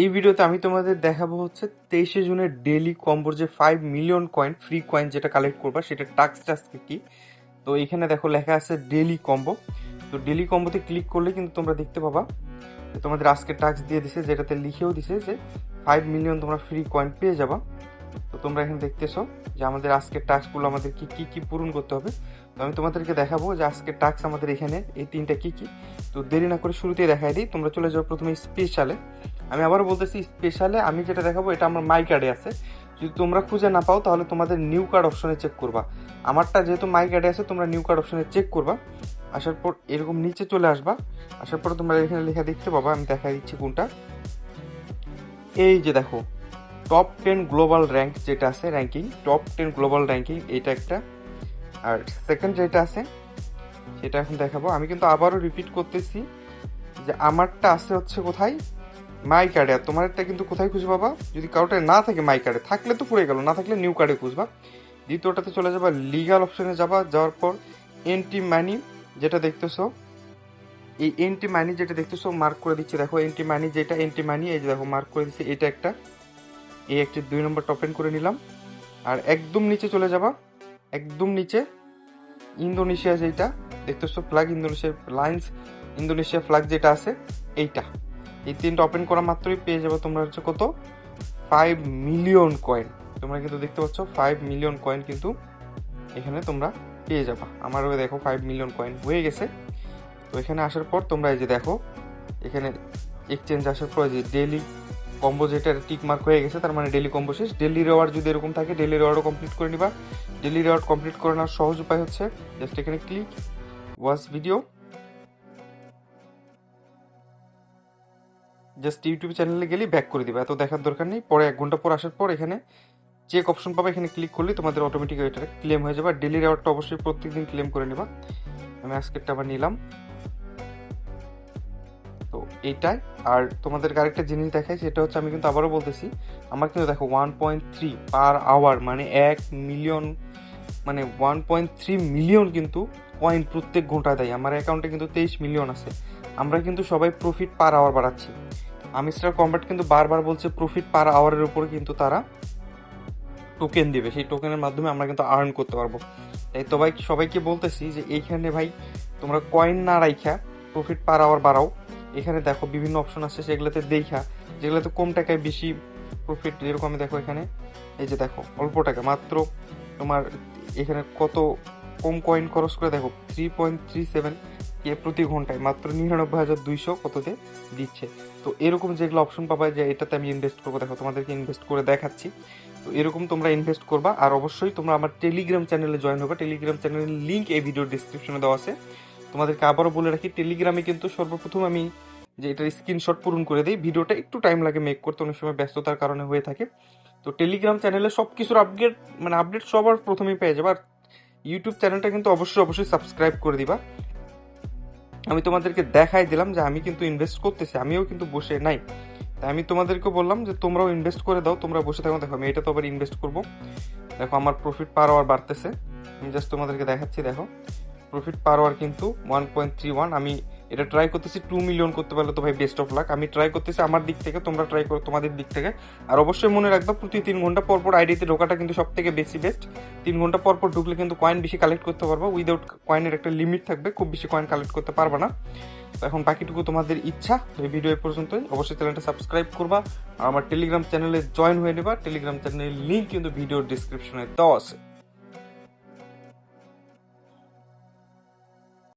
এই ভিডিওতে আমি তোমাদের দেখাবো হচ্ছে তেইশে জুনের ডেলি কম্বোর যে five million coin free coin যেটা কালেক্ট করবা, সেটা টাক্স টাস্ক কি তো এখানে দেখো লেখা আছে ডেলি কম্বো। তো ডেলি কম্বোতে ক্লিক করলে কিন্তু তোমরা দেখতে পাবা তোমাদের আজকে টাক্স দিয়ে দিছে, যেটাতে লিখেও দিছে যে ফাইভ মিলিয়ন তোমরা ফ্রি কয়েন পেয়ে যাবা। তো তোমরা এখানে দেখতেছো যে আমাদের আজকের টাস্কগুলো আমাদের কি কি কি পূরণ করতে হবে। তো আমি তোমাদেরকে দেখাবো যে আজকের টাস্ক আমাদের এখানে এই তিনটা কি কি। তো দেরি না করে শুরুতেই দেখাই দিই, তোমরা চলে যাও প্রথমে স্পেশালে আমি আবারও বলতেছি স্পেশালে আমি যেটা দেখাবো, এটা আমার মাই কার্ডে আছে। যদি তোমরা খুঁজে না পাও, তাহলে তোমাদের নিউ কার্ড অপশনে চেক করবা। আমারটা যেহেতু মাই কার্ডে আছে, তোমরা নিউ কার্ড অপশনে চেক করবা। আসার পর এরকম নিচে চলে আসবা। আসার পর তোমরা এখানে লেখা দেখতে পাবা, আমি দেখা দিচ্ছি কোনটা। এই যে দেখো টপ টেন গ্লোবাল র্যাঙ্ক যেটা আছে ranking top ten global ranking এটা একটা। আর সেকেন্ড যেটা আছে, সেটা এখন দেখাবো। আমি কিন্তু আবারও রিপিট করতেছি যে আমারটা আছে হচ্ছে কোথায়? মাই কার্ডে আর তোমার একটা কিন্তু কোথায় খুঁজে পাবা? যদি কারোটা না থাকে মাই কার্ডে থাকলে তো পড়ে গেল, না থাকলে নিউ কার্ডে খুঁজবা। দ্বিতীয়টাতে চলে যাবা লিগাল অপশনে যাবা, যাওয়ার পর এন্টি মানি যেটা দেখতেছো, এই এন্টি মানি যেটা দেখতেছো মার্ক করে দিচ্ছে, দেখো এন্টি মানি যেটা এন্টি মানি এই যে দেখো মার্ক করে দিচ্ছে, এটা একটা। এই একটি দুই নম্বর টপ টপেন করে নিলাম। আর একদম নিচে চলে যাবা, একদম নিচে, ইন্দোনেশিয়া যেটা, দেখতেছো flag Indonesia lines Indonesia flag যেটা আছে, এইটা। এই তিনটা ওপেন করা মাত্রই পেয়ে যাবে তোমরা হচ্ছে কত? ফাইভ মিলিয়ন কয়েন তোমরা কিন্তু দেখতে পাচ্ছ ফাইভ মিলিয়ন কয়েন কিন্তু এখানে তোমরা পেয়ে যাবা। আমারও দেখো ফাইভ মিলিয়ন কয়েন হয়ে গেছে। তো এখানে আসার পর তোমরা এই যে দেখো, এখানে এক্সচেঞ্জ আসার পর যে ডেলি কম্বো যেটা টিক মার্ক হয়ে গেছে, তার মানে ডেলি কম্বো শেষ। ডেলি রেওয়ার্ড যদি এরকম থাকে ডেলি রেওয়ার্ডও কমপ্লিট করে নিবা। ডেলি রেওয়ার্ড কমপ্লিট করে নেওয়ার সহজ উপায় হচ্ছে জাস্ট এখানে click watch video just YouTube চ্যানেলে গেলেই ব্যাক করে দিবা। এত দেখার দরকার নেই। পরে এক ঘণ্টা পর আসার পর এখানে চেক অপশন পাবে। এখানে ক্লিক করলে তোমাদের অটোমেটিক এটা ক্লেম হয়ে যাবে। ডেলি রেওয়ার্ডটা অবশ্যই প্রত্যেকদিন ক্লেম করে নেবা। আমি আজকেরটা আবার নিলাম। তো এইটাই আর তোমাদের আরেকটা জিনিস দেখাই, সেটা হচ্ছে আমি কিন্তু আবারও বলতেছি, আমার কিন্তু দেখো one point three per hour মানে এক মিলিয়ন মানে ওয়ান পয়েন্ট থ্রি মিলিয়ন কিন্তু কয়েন প্রত্যেক ঘন্টায় দেয়। আমার অ্যাকাউন্টে কিন্তু তেইশ মিলিয়ন আছে। আমরা কিন্তু সবাই প্রফিট পার আওয়ার বাড়াচ্ছি। আমিস্টার কম্বাট কিন্তু বারবার বলছে প্রফিট পার আওয়ারের উপরে কিন্তু তারা টোকেন দিবে। সেই টোকেনের মাধ্যমে আমরা কিন্তু আর্ন করতে পারব। তাই তো ভাই, সবাইকে বলতেছি যে এইখানে ভাই, তোমরা কয়েন না রাইখা প্রফিট পার আওয়ার বাড়াও। এখানে দেখো বিভিন্ন অপশন আছে, সেগুলোতে দেখা। যেগুলোতে কম টাকায় বেশি প্রফিট যেরকম দেখো এখানে, এই যে দেখো, অল্প টাকা, মাত্র তোমার এখানে কত কম কয়েন খরচ করে দেখো three point three seven K প্রতি ঘন্টায়, মাত্র নিরানব্বই হাজার দুইশো কততে দিচ্ছে। তো এরকম যেগুলো অপশন পাবা যে এটাতে আমি ইনভেস্ট করব, দেখো তোমাদেরকে ইনভেস্ট করে দেখাচ্ছি। তো এরকম তোমরা ইনভেস্ট করবা, আর অবশ্যই তোমরা আমার টেলিগ্রাম চ্যানেলে জয়েন হবে। টেলিগ্রাম চ্যানেলের লিঙ্ক এই ভিডিওর ডিসক্রিপশনে দেওয়া আছে। তোমাদেরকে আবারও বলে রাখি টেলিগ্রামে কিন্তু সর্বপ্রথম আমি যে এটার স্ক্রিনশট পূরণ করে দিই। ভিডিওটা একটু টাইম লাগে মেক করতে, অনেক সময় ব্যস্ততার কারণে হয়ে থাকে। তো টেলিগ্রাম চ্যানেলে সব কিছুর আপডেট মানে আপডেট সবার প্রথমেই পেয়ে যাবে। আর ইউটিউব চ্যানেলটা কিন্তু অবশ্যই অবশ্যই সাবস্ক্রাইব করে দিবা। আমি তোমাদেরকে দেখাই দিলাম যে আমি কিন্তু ইনভেস্ট করতেছি, আমিও কিন্তু বসে নাই। তাই আমি তোমাদেরকে বললাম যে তোমরাও ইনভেস্ট করে দাও, তোমরা বসে থাকো। দেখো, আমি এটা তো আবার ইনভেস্ট করব। দেখো, আমার প্রফিট পার আওয়ার বাড়তেছে। আমি জাস্ট তোমাদেরকে দেখাচ্ছি, দেখো। প্রফিট পার আওয়ার কিন্তু ওয়ান পয়েন্ট থ্রি ওয়ান আমি এটা ট্রাই করতেছি টু মিলিয়ন করতে পারলে তো ভাই বেস্ট অফ লাক আমি ট্রাই করতেছি আমার দিক থেকে, তোমরা ট্রাই করো তোমাদের দিক থেকে। আর অবশ্যই মনে রাখবা, প্রতি তিন ঘণ্টা পর পর আইডিতে ঢোকাটা কিন্তু সব থেকে বেশি বেস্ট তিন ঘণ্টা পর পর ঢুকলে কিন্তু কয়েন বেশি কালেক্ট করতে পারব। উইদাউট কয়েনের একটা লিমিট থাকবে, খুব বেশি কয়েন কালেক্ট করতে পারবা না। তো এখন বাকিটুকু তোমাদের ইচ্ছা এই ভিডিও এ পর্যন্তই। অবশ্যই চ্যানেলটা সাবস্ক্রাইব করবা। আর আমার টেলিগ্রাম চ্যানেলে জয়েন হয়ে নেবা। টেলিগ্রাম চ্যানেলের লিঙ্ক কিন্তু ভিডিওর ডিসক্রিপশনে দেওয়া আছে।